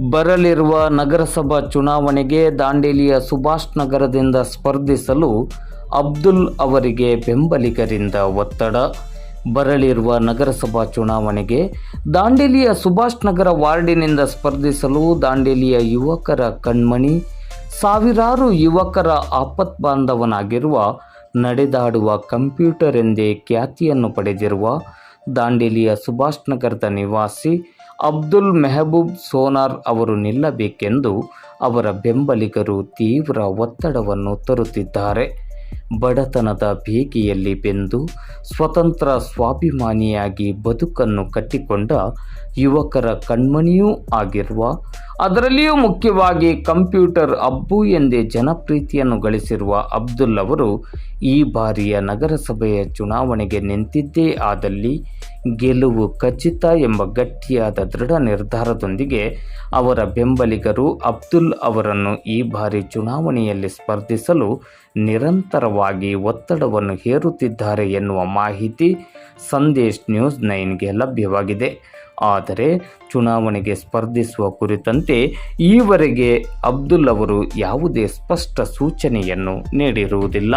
ಬರಲಿರುವ ನಗರಸಭಾ ಚುನಾವಣೆಗೆ ದಾಂಡೇಲಿಯ ಸುಭಾಷ್ ನಗರದಿಂದ ಸ್ಪರ್ಧಿಸಲು ಅಬ್ದುಲ್ ಅವರಿಗೆ ಬೆಂಬಲಿಗರಿಂದ ಒತ್ತಡ. ಬರಲಿರುವ ನಗರಸಭಾ ಚುನಾವಣೆಗೆ ದಾಂಡೇಲಿಯ ಸುಭಾಷ್ ನಗರ ವಾರ್ಡಿನಿಂದ ಸ್ಪರ್ಧಿಸಲು ದಾಂಡೇಲಿಯ ಯುವಕರ ಕಣ್ಮಣಿ. ಸಾವಿರಾರು ಯುವಕರ ಆಪತ್ ಬಾಂಧವನಾಗಿರುವ ನಡೆದಾಡುವ ಕಂಪ್ಯೂಟರ್ ಎಂದೇ ಖ್ಯಾತಿಯನ್ನು ಪಡೆದಿರುವ ದಾಂಡೇಲಿಯ ಸುಭಾಷ್ ನಗರದ ನಿವಾಸಿ ಅಬ್ದುಲ್ ಮೆಹಬೂಬ್ ಸೋನಾರ್ ಅವರು ನಿಲ್ಲಬೇಕೆಂದು ಅವರ ಬೆಂಬಲಿಗರು ತೀವ್ರ ಒತ್ತಡವನ್ನು ತರುತ್ತಿದ್ದಾರೆ. ಬಡತನದ ಬೇಗೆಯಲ್ಲಿ ಬೆಂದು ಸ್ವತಂತ್ರ ಸ್ವಾಭಿಮಾನಿಯಾಗಿ ಬದುಕನ್ನು ಕಟ್ಟಿಕೊಂಡ ಯುವಕರ ಕಣ್ಮಣಿಯೂ ಆಗಿರುವ, ಅದರಲ್ಲಿಯೂ ಮುಖ್ಯವಾಗಿ ಕಂಪ್ಯೂಟರ್ ಅಬ್ಬು ಎಂದೇ ಜನಪ್ರೀತಿಯನ್ನು ಗಳಿಸಿರುವ ಅಬ್ದುಲ್ ಅವರು ಈ ಬಾರಿಯ ನಗರಸಭೆಯ ಚುನಾವಣೆಗೆ ನಿಂತಿದ್ದೇ ಆದಲ್ಲಿ ಗೆಲುವು ಖಚಿತ ಎಂಬ ಗಟ್ಟಿಯಾದ ದೃಢ ನಿರ್ಧಾರದೊಂದಿಗೆ ಅವರ ಬೆಂಬಲಿಗರು ಅಬ್ದುಲ್ ಅವರನ್ನು ಈ ಬಾರಿ ಚುನಾವಣೆಯಲ್ಲಿ ಸ್ಪರ್ಧಿಸಲು ನಿರಂತರವಾಗಿ ಒತ್ತಡವನ್ನು ಹೇರುತ್ತಿದ್ದಾರೆ ಎನ್ನುವ ಮಾಹಿತಿ ಸಂದೇಶ್ ನ್ಯೂಸ್ ನೈನ್ಗೆ ಲಭ್ಯವಾಗಿದೆ. ಆದರೆ ಚುನಾವಣೆಗೆ ಸ್ಪರ್ಧಿಸುವ ಕುರಿತಂತೆ ಈವರೆಗೆ ಅಬ್ದುಲ್ ಅವರು ಯಾವುದೇ ಸ್ಪಷ್ಟ ಸೂಚನೆಯನ್ನು ನೀಡಿರುವುದಿಲ್ಲ.